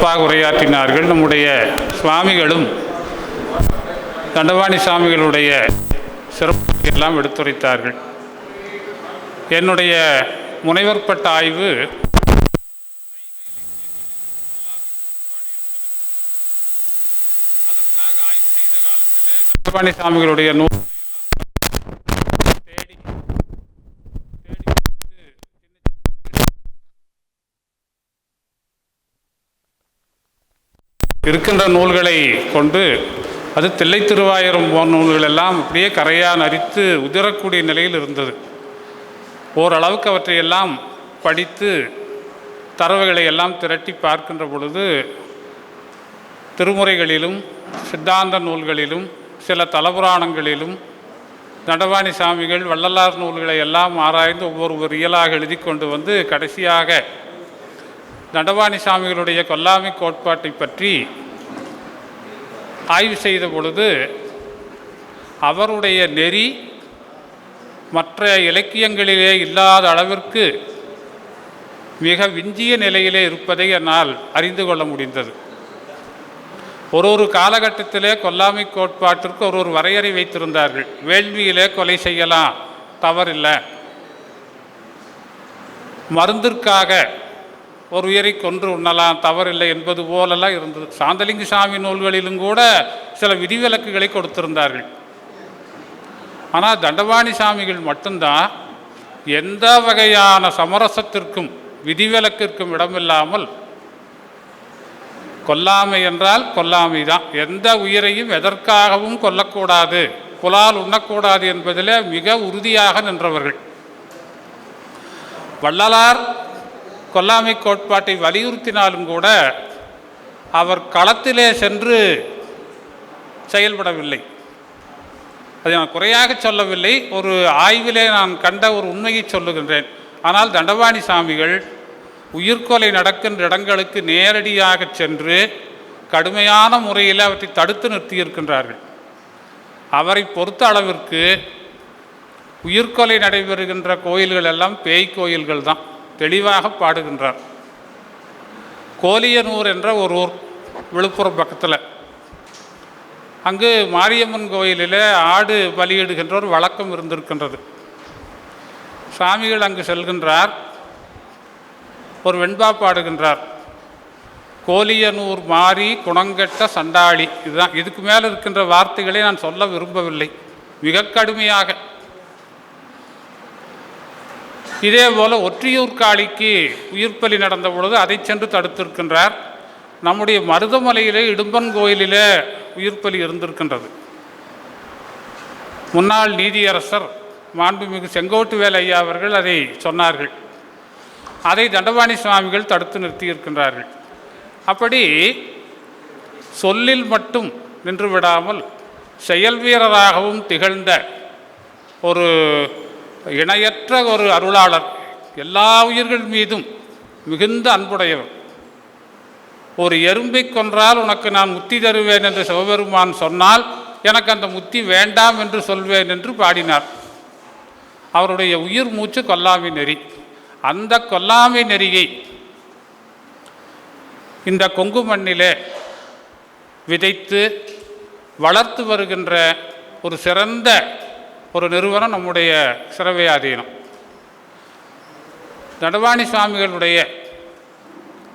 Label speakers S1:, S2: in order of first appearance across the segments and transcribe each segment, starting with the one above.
S1: சிறப்பாக உரையாற்றினார்கள் நம்முடைய சுவாமிகளும் தண்டவாணி சுவாமிகளுடைய சிறப்பு எல்லாம் எடுத்துரைத்தார்கள். என்னுடைய முனைவர் பட்ட ஆய்வு அதற்காக ஆய்வு செய்த காலத்தில் தண்டபாணி சுவாமிகளுடைய நூல் இருக்கின்ற நூல்களை கொண்டு அது தில்லை திருவாயிரம் போன்ற நூல்கள் எல்லாம் அப்படியே கரையான் அரித்து உதிரக்கூடிய நிலையில் இருந்தது. ஓரளவுக்கு அவற்றையெல்லாம் படித்து தரவுகளை எல்லாம் திரட்டி பார்க்கின்ற பொழுது திருமுறைகளிலும் சித்தாந்த நூல்களிலும் சில தலபுராணங்களிலும் நடவாணி சாமிகள் வள்ளலார் நூல்களை எல்லாம் ஆராய்ந்து ஒவ்வொருவர் இயலாக எழுதி கொண்டு வந்து கடைசியாக நடவாணி சாமிகளுடைய கொல்லாமை கோட்பாட்டை பற்றி ஆய்வு செய்த பொழுது அவருடைய நெறி மற்ற இலக்கியங்களிலே இல்லாத அளவிற்கு மிக விஞ்சிய நிலையிலே இருப்பதை என்னால் அறிந்து கொள்ள முடிந்தது. ஒரு ஒரு காலகட்டத்திலே கொல்லாமை கோட்பாட்டிற்கு ஒரு ஒரு வரையறை வைத்திருந்தார்கள். வேள்வியிலே கொலை செய்யலாம் தவறில்லை. மருந்திற்காக ஒரு உயிரை கொன்று உண்ணலாம் தவறில்லை என்பது போலெல்லாம் இருந்தது. சாந்தலிங்க சாமி நூல்களிலும் கூட சில விதிவிலக்குகளை கொடுத்திருந்தார்கள். ஆனால் தண்டவாணி சாமிகள் மட்டும்தான் எந்த வகையான சமரசத்திற்கும் விதிவிலக்கிற்கும் இடமில்லாமல் கொல்லாமை என்றால் கொல்லாமை தான். எந்த உயிரையும் எதற்காகவும் கொல்லக்கூடாது புலால் உண்ணக்கூடாது என்பதில் மிக உறுதியாக நின்றவர்கள். வள்ளலார் கொல்லாமை கோட்பாட்டை வலியுறுத்தினாலும் கூட அவர் களத்திலே சென்று செயல்படவில்லை. அதை நான் குறையாக சொல்லவில்லை. ஒரு ஆய்விலே நான் கண்ட ஒரு உண்மையை சொல்லுகின்றேன். ஆனால் தண்டவாணி சாமிகள் உயிர்கொலை நடக்கின்ற இடங்களுக்கு நேரடியாக சென்று கடுமையான முறையில் அவற்றை தடுத்து நிறுத்தியிருக்கின்றார்கள். அவரை பொறுத்த அளவிற்கு உயிர்கொலை நடைபெறுகின்ற கோயில்கள் எல்லாம் பேய் கோயில்கள் தான். தெளிவாக பாடுகின்றார். கோலியனூர் என்ற ஒரு ஊர் விழுப்புரம் பக்கத்தில். அங்கு மாரியம்மன் கோயிலில் ஆடு பலியிடுகின்ற ஒரு வழக்கம் இருந்திருக்கின்றது. சாமிகள் அங்கு செல்கின்றார். ஒரு வெண்பா பாடுகின்றார். கோலியனூர் மாறி குணங்கெட்ட சண்டாளி. இதுதான் இதுக்கு மேலே இருக்கின்ற வார்த்தைகளை நான் சொல்ல விரும்பவில்லை. மிக கடுமையாக. இதே போல் ஒற்றியூர் காளிக்கு உயிர்ப்பலி நடந்த பொழுது அதை சென்று தடுத்திருக்கின்றார். நம்முடைய மருதமலையிலே இடும்பன் கோயிலிலே உயிர்ப்பலி இருந்திருக்கின்றது. முன்னாள் நீதியரசர் மாண்புமிகு செங்கோட்டுவேல் ஐயா அவர்கள் அதை சொன்னார்கள். அதை தண்டபாணி சுவாமிகள் தடுத்து நிறுத்தியிருக்கின்றார்கள். அப்படி சொல்லில் மட்டும் நின்று விடாமல் செயல் வீரராகவும் திகழ்ந்த ஒரு இணையற்ற ஒரு அருளாளர் எல்லா உயிர்கள் மீதும் மிகுந்த அன்புடையவர். ஒரு எறும்பை கொன்றால் உனக்கு நான் முத்தி தருவேன் என்று சிவபெருமான் சொன்னால் எனக்கு அந்த முத்தி வேண்டாம் என்று சொல்வேன் என்று பாடினார். அவருடைய உயிர் மூச்சு கொல்லாமை நெறி. அந்த கொல்லாமை நெறியை இந்த கொங்கு மண்ணிலே விதைத்து வளர்த்து வருகின்ற ஒரு சிறந்த ஒரு நிறுவனம் நம்முடைய சிறவையாதீனம் தடவாணி சுவாமிகளுடைய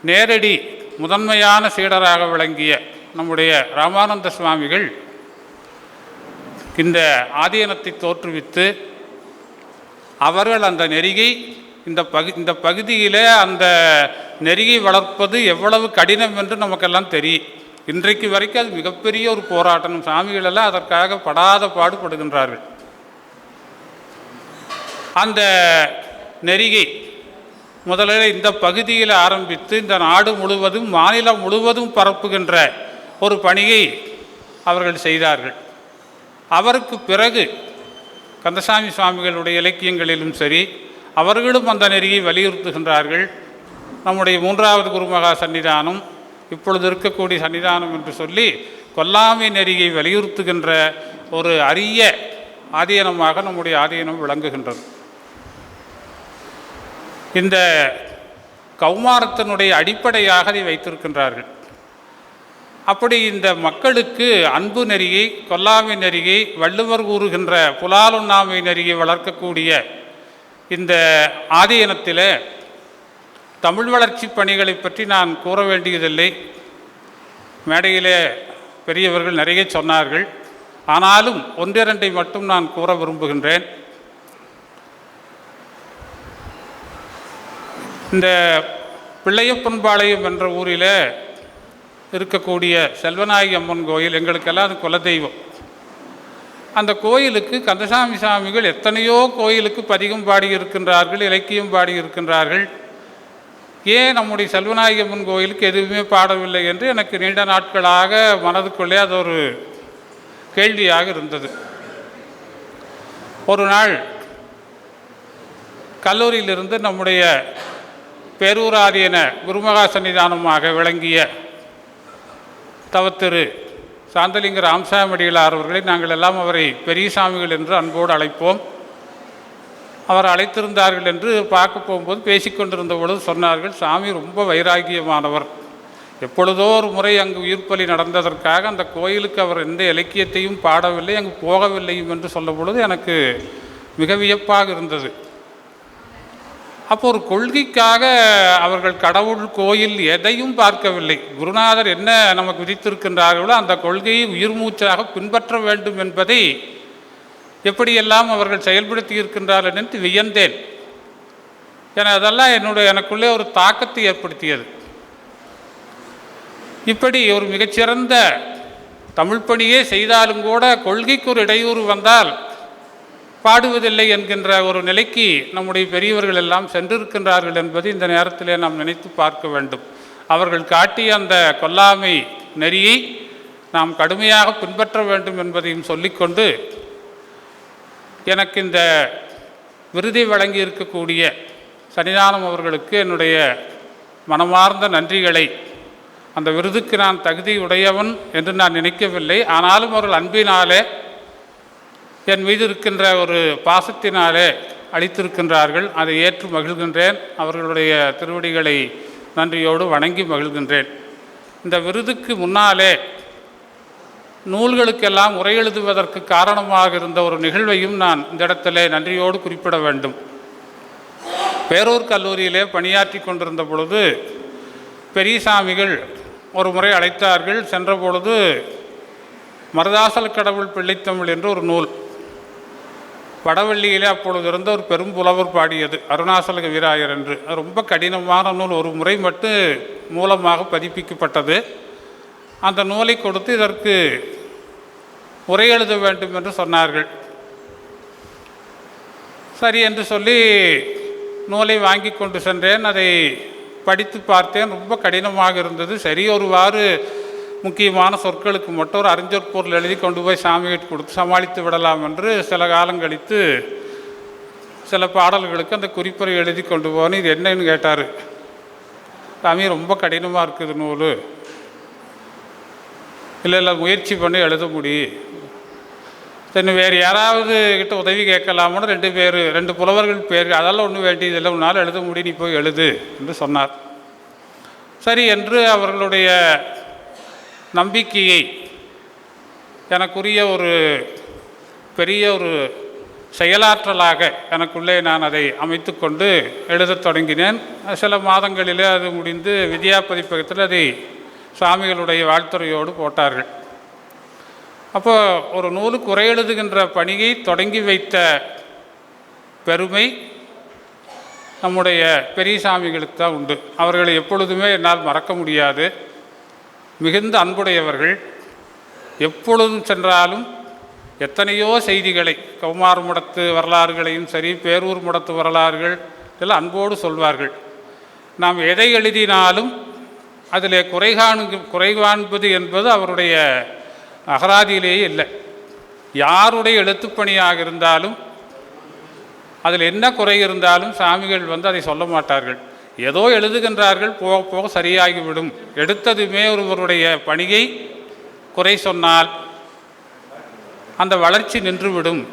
S1: நேரடி முதன்மையான சீடராக விளங்கிய நம்முடைய ராமானந்த சுவாமிகள் இந்த ஆதீனத்தை தோற்றுவித்து அவர்கள் அந்த நெறிகை இந்த பகு இந்த பகுதியிலே அந்த நெறிகை வளர்ப்பது எவ்வளவு கடினம் என்று நமக்கெல்லாம் தெரியும் இன்றைக்கு வரைக்கும் அது மிகப்பெரிய ஒரு போராட்டம். சாமிகளெல்லாம் அதற்காக படாத பாடுபடுகின்றார்கள். அந்த நெறிகை முதலில் இந்த பகுதியில் ஆரம்பித்து இந்த நாடு முழுவதும் மாநிலம் முழுவதும் பரப்புகின்ற ஒரு பணியை அவர்கள் செய்தார்கள். அவருக்கு பிறகு கந்தசாமி சுவாமிகளுடைய இலக்கியங்களிலும் சரி அவர்களும் அந்த நெறியை வலியுறுத்துகின்றார்கள். நம்முடைய மூன்றாவது குருமகா சன்னிதானம் இப்பொழுது இருக்கக்கூடிய சன்னிதானம் என்று சொல்லி கொல்லாமை நெறியை வலியுறுத்துகின்ற ஒரு அரிய ஆதீனமாக நம்முடைய ஆதீனம் விளங்குகின்றது. இந்த கௌமாரத்தினுடைய அடிப்படையாக அதை வைத்திருக்கின்றார்கள். அப்படி இந்த மக்களுக்கு அன்பு நெறியை கொல்லாமை நெறியை வள்ளுவர் கூறுகின்ற புலாலுண்ணாமை நெறியை வளர்க்கக்கூடிய இந்த ஆதீனத்தில் தமிழ் வளர்ச்சி பணிகளை பற்றி நான் கூற வேண்டியதில்லை. மேடையிலே பெரியவர்கள் நிறைய சொன்னார்கள். ஆனாலும் ஒன்றிரண்டை மட்டும் நான் கூற விரும்புகின்றேன். இந்த பிள்ளையப்பன்பாளையம் என்ற ஊரில் இருக்கக்கூடிய செல்வநாயகி அம்மன் கோயில் எங்களுக்கெல்லாம் அது குலதெய்வம். அந்த கோயிலுக்கு கந்தசாமி சாமிகள் எத்தனையோ கோயிலுக்கு பதிகம் பாடியிருக்கின்றார்கள் இலக்கியம் பாடியிருக்கின்றார்கள். ஏன் நம்முடைய செல்வநாயகி அம்மன் கோயிலுக்கு எதுவுமே பாடவில்லை என்று எனக்கு நீண்ட நாட்களாக மனதுக்குள்ளே அது ஒரு கேள்வியாக இருந்தது. ஒரு நாள் கல்லூரியிலிருந்து நம்முடைய பேரூராதீன குருமகா சன்னிதானமாக விளங்கிய தவத்திரு சாந்தலிங்க ராம்சாமடிகளார் அவர்களை நாங்கள் எல்லாம் அவரை பெரியசாமிகள் என்று அன்போடு அழைப்போம். அவர் அழைத்திருந்தார்கள் என்று பார்க்க போகும்போது பேசிக்கொண்டிருந்த பொழுது சொன்னார்கள் சாமி ரொம்ப வைராகியமானவர். எப்பொழுதோ ஒரு முறை அங்கு உயிர்ப்பலி நடந்ததற்காக அந்த கோயிலுக்கு அவர் எந்த இலக்கியத்தையும் பாடவில்லை அங்கு போகவில்லையும் என்று சொல்லும் பொழுது எனக்கு மிக வியப்பாக இருந்தது. அப்போ ஒரு கொள்கைக்காக அவர்கள் கடவுள் கோயில் எதையும் பார்க்கவில்லை. குருநாதர் என்ன நமக்கு விதித்திருக்கின்றார்களோ அந்த கொள்கையை உயிர் மூச்சாக பின்பற்ற வேண்டும் என்பதை எப்படியெல்லாம் அவர்கள் செயல்படுத்தி இருக்கின்றார்கள் என்று வியந்தேன். என அதெல்லாம் என்னுடைய எனக்குள்ளே ஒரு தாக்கத்தை ஏற்படுத்தியது. இப்படி ஒரு மிகச்சிறந்த தமிழ் பணியே செய்தாலும் கூட கொள்கைக்கு ஒரு இடையூறு வந்தால் பாடுவதில்லை என்கின்ற ஒரு நிலைக்கு நம்முடைய பெரியவர்கள் எல்லாம் சென்றிருக்கின்றார்கள் என்பது இந்த நேரத்திலே நாம் நினைத்து பார்க்க வேண்டும். அவர்கள் காட்டிய அந்த கொல்லாமை நெறியை நாம் கடுமையாக பின்பற்ற வேண்டும் என்பதையும் சொல்லிக்கொண்டு எனக்கு இந்த விருதை வழங்கி இருக்கக்கூடிய சன்னிதானம் அவர்களுக்கு என்னுடைய மனமார்ந்த நன்றிகளை அந்த விருதுக்கு நான் தகுதி உடையவன் என்று நான் நினைக்கவில்லை. ஆனாலும் அவர்கள் அன்பினாலே என் மீது இருக்கின்ற ஒரு பாசத்தினாலே அளித்திருக்கின்றார்கள் அதை ஏற்று மகிழ்கின்றேன். அவர்களுடைய திருவடிகளை நன்றியோடு வணங்கி மகிழ்கின்றேன். இந்த விருதுக்கு முன்னாலே நூல்களுக்கெல்லாம் உரை எழுதுவதற்கு காரணமாக இருந்த ஒரு நிகழ்வையும் நான் இந்த இடத்திலே நன்றியோடு குறிப்பிட வேண்டும். பேரூர் கல்லூரியிலே பணியாற்றி கொண்டிருந்த பொழுது பெரியசாமிகள் ஒரு முறை அழைத்தார்கள். சென்ற பொழுது மருதாசல் கடவுள் பிள்ளைத்தமிழ் என்று ஒரு நூல் வடவள்ளியிலே அப்பொழுது இருந்த ஒரு பெரும் புலவர் பாடியது அருணாசல வீராயர் என்று. ரொம்ப கடினமான நூல் ஒரு முறை மட்டும் மூலமாக பதிப்பிக்கப்பட்டது. அந்த நூலை கொடுத்து இதற்கு உரை எழுத வேண்டும் என்று சொன்னார்கள். சரி என்று சொல்லி நூலை வாங்கி கொண்டு சென்றேன். அதை படித்து பார்த்தேன். ரொம்ப கடினமாக இருந்தது. சரி ஒருவாறு முக்கியமான சொற்களுக்கு மட்டும் ஒரு அறிஞர் பொருள் எழுதி கொண்டு போய் சாமிகிட்ட கொடுத்து சமாளித்து விடலாம் என்று சில காலம் கழித்து சில பாடல்களுக்கு அந்த குறிப்பறை எழுதி கொண்டு போனேன் இது என்னன்னு கேட்டார். சாமி ரொம்ப கடினமாக இருக்குது நூல். இல்லை இல்லை முயற்சி பண்ணி எழுத முடியும் சரி வேறு யாராவது கிட்ட உதவி கேட்கலாம்னு ரெண்டு பேர் ரெண்டு புலவர்கள் பேர் அதெல்லாம் ஒன்றும் வேண்டியதில்லை உன்னால் எழுத முடியும் நீ போய் எழுது என்று சொன்னார். சரி என்று அவர்களுடைய நம்பிக்கையை எனக்குரிய ஒரு பெரிய ஒரு செயலாற்றலாக எனக்குள்ளே நான் அதை அமைத்துக்கொண்டு எழுதத் தொடங்கினேன். சில மாதங்களிலே அது முடிந்து வித்யா பதிப்பகத்தில் அதை சுவாமிகளுடைய வாழ்த்துறையோடு போட்டார்கள். அப்போ ஒரு நூலு குறை எழுதுகின்ற பணியை தொடங்கி வைத்த பெருமை நம்முடைய பெரிய சாமிகளுக்கு தான் உண்டு. அவர்களை எப்பொழுதுமே என்னால் மறக்க முடியாது. மிகுந்த அன்புடையவர்கள் எப்பொழுதும் சென்றாலும் எத்தனையோ செய்திகளை கௌமார் முடத்து வரலாறுகளையும் சரி பேரூர் முடத்து வரலாறுகள் இதெல்லாம் அன்போடு சொல்வார்கள். நாம் எதை எழுதினாலும் அதில் குறை காணு குறை காண்பது என்பது அவருடைய அகராதியிலேயே இல்லை. யாருடைய எழுத்துப்பணியாக இருந்தாலும் அதில் என்ன குறை இருந்தாலும் சாமிகள் வந்து அதை சொல்ல மாட்டார்கள். ஏதோ எழுதுகின்றார்கள் போக போக சரியாகிவிடும். எடுத்ததுமே ஒருவருடைய பணியை குறை சொன்னால் அந்த வளர்ச்சி நின்றுவிடும்.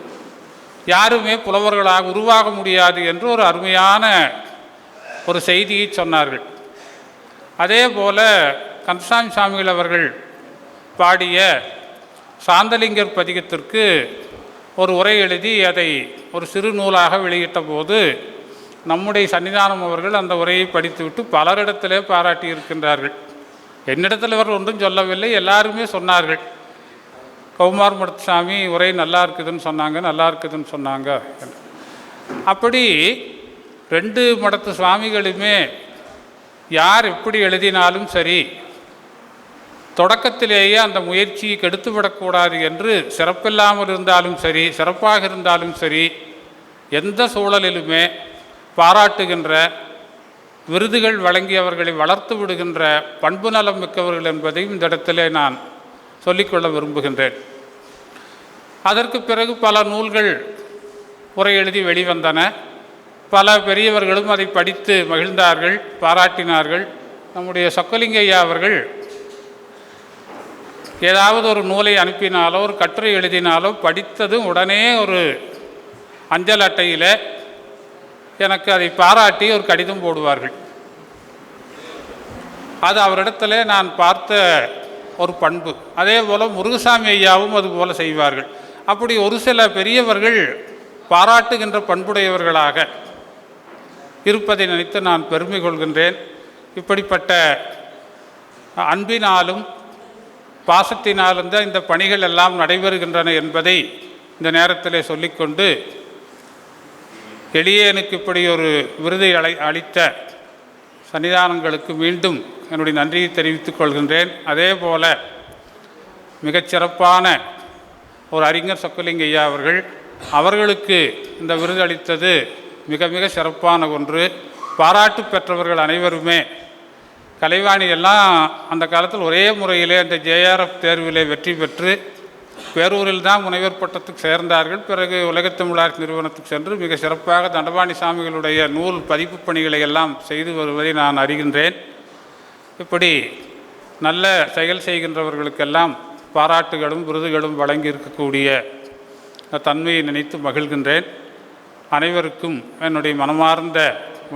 S1: யாருமே புலவர்களாக உருவாக முடியாது என்று ஒரு அருமையான ஒரு செய்தியை சொன்னார்கள். அதே போல கந்தசாமி சாமிகள் அவர்கள் பாடிய சாந்தலிங்கர் பதிகத்திற்கு ஒரு உரை எழுதி அதை ஒரு சிறு நூலாக வெளியிட்ட போது நம்முடைய சன்னிதானம் அவர்கள் அந்த உரையை படித்துவிட்டு பலரிடத்திலே பாராட்டி இருக்கின்றார்கள் என்னிடத்தில் அவர் ஒன்றும் சொல்லவில்லை எல்லாருமே சொன்னார்கள். கௌமார் முடசாமி உரை நல்லா இருக்குதுன்னு சொன்னாங்க நல்லா இருக்குதுன்னு சொன்னாங்க. அப்படி ரெண்டு மடத்து சுவாமிகளுமே யார் எப்படி எழுதினாலும் சரி தொடக்கத்திலேயே அந்த முயற்சியை கெடுத்துவிடக்கூடாது என்று சிறப்பில்லாமல் இருந்தாலும் சரி சிறப்பாக இருந்தாலும் சரி எந்த சூழலிலுமே பாராட்டுகின்ற விருதுகள் வழங்கியவர்களை வளர்த்து விடுகின்ற பண்பு நலம் மிக்கவர்கள் என்பதையும் இந்த இடத்திலே நான் சொல்லிக்கொள்ள விரும்புகின்றேன். அதற்கு பிறகு பல நூல்கள் உரை எழுதி வெளிவந்தன. பல பெரியவர்களும் அதை படித்து மகிழ்ந்தார்கள் பாராட்டினார்கள். நம்முடைய சொக்கலிங்கய்யா அவர்கள் ஏதாவது ஒரு நூலை அனுப்பினாலோ ஒரு கட்டுரை எழுதினாலோ படித்ததும் உடனே ஒரு அஞ்சல் அட்டையில் எனக்கு அதை பாராட்டி ஒரு கடிதம் போடுவார்கள். அது அவரிடத்துல நான் பார்த்த ஒரு பண்பு. அதே போல் முருகசாமி ஐயாவும் அதுபோல் செய்வார்கள். அப்படி ஒரு சில பெரியவர்கள் பாராட்டுகின்ற பண்புடையவர்களாக இருப்பதை நினைத்து நான் பெருமை கொள்கின்றேன். இப்படிப்பட்ட அன்பினாலும் பாசத்தினாலும் தான் இந்த பணிகள் எல்லாம் நடைபெறுகின்றன என்பதை இந்த நேரத்தில் சொல்லிக்கொண்டு எளியனுக்கு இப்படி ஒரு விருதை அழை அளித்த சன்னிதானங்களுக்கு மீண்டும் என்னுடைய நன்றியை தெரிவித்துக் கொள்கின்றேன். அதே போல மிகச்சிறப்பான ஒரு அறிஞர் சொக்கலிங்க ஐயா அவர்கள் அவர்களுக்கு இந்த விருது அளித்தது மிக மிக சிறப்பான ஒன்று. பாராட்டு பெற்றவர்கள் அனைவருமே கலைவாணி எல்லாம் அந்த காலத்தில் ஒரே முறையிலே அந்த ஜேஆர்எஃப் தேர்விலே வெற்றி பெற்று பேரூரில் தான் முனைவர் பட்டத்துக்கு சேர்ந்தார்கள். பிறகு உலகத்தமிழார் நிறுவனத்துக்கு சென்று மிக சிறப்பாக தண்டபாணி சாமிகளுடைய நூல் பதிப்பு பணிகளை எல்லாம் செய்து வருவதை நான் அறிகின்றேன். இப்படி நல்ல செயல் செய்கின்றவர்களுக்கெல்லாம் பாராட்டுகளும் விருதுகளும் வழங்கி இருக்கக்கூடிய அந்த தன்மையை நினைத்து மகிழ்கின்றேன். அனைவருக்கும் என்னுடைய மனமார்ந்த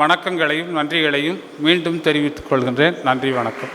S1: வணக்கங்களையும் நன்றிகளையும் மீண்டும் தெரிவித்துக் கொள்கின்றேன். நன்றி வணக்கம்.